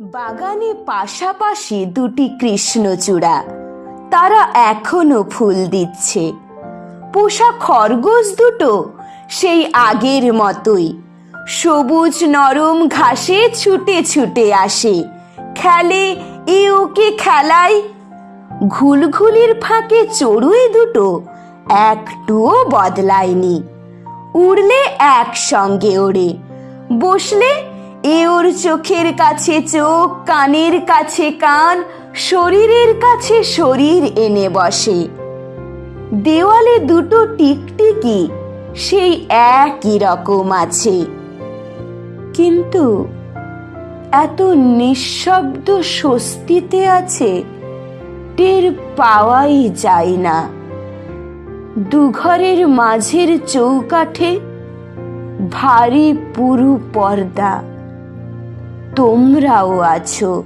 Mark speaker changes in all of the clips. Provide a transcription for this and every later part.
Speaker 1: বাগানে পাশাপাশি দুটি কৃষ্ণচূড়া। তারা এখনও ফুল দিচ্ছে। পোষা খরগোশ দুটো সেই আগের মতোই। সবুজ নরম ঘাসে ছুটে ছুটে আসে। খেলে, এ ওকে খেলায়। ঘুলঘুলির ফাঁকে চড়ুই দুটো একটুও বদলায়নি। উড়লে একসঙ্গে ওড়ে। বসলে এ ওর চোখের কাছে চোখ, কানের কাছে কান, শরীরের কাছে শরীর এনে বসে। দেওয়ালে দুটো টিকটিকি, সেই একই রকম আছে। কিন্তু এত নিঃশব্দ স্বস্তিতে আছে, টের পাওয়াই যায় না। দুঘরের মাঝের চৌকাঠে ভারী পুরু পর্দা। তোমরাও আছো।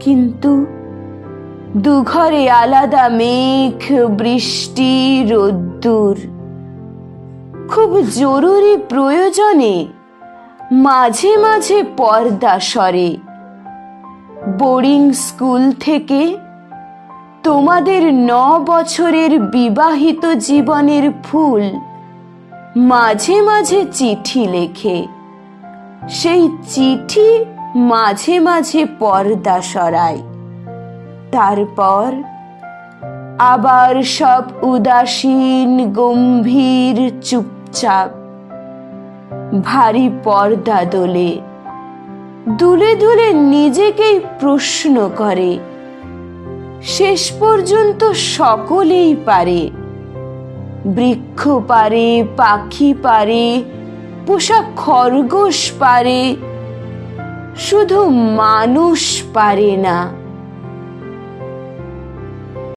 Speaker 1: কিন্তু দুঘরে আলাদা মেঘ, বৃষ্টি, রোদ্দুর। খুব জরুরি প্রয়োজনে মাঝে মাঝে পর্দা সরে। বোর্ডিং স্কুল থেকে তোমাদের ন বছরের বিবাহিত জীবনের ফুল মাঝে মাঝে চিঠি লেখে। সেই চিঠি মাঝে মাঝে পর্দা সরায়। তারপর আবার সব উদাসীন, গম্ভীর, চুপচাপ, ভারী পর্দা দোলে। দুলে দুলে নিজেকেই প্রশ্ন করে, শেষ পর্যন্ত সকলেই পারে। বৃক্ষ পারে, পাখি পারে পোষা খরগোশ পারে শুধু মানুষ পারে না।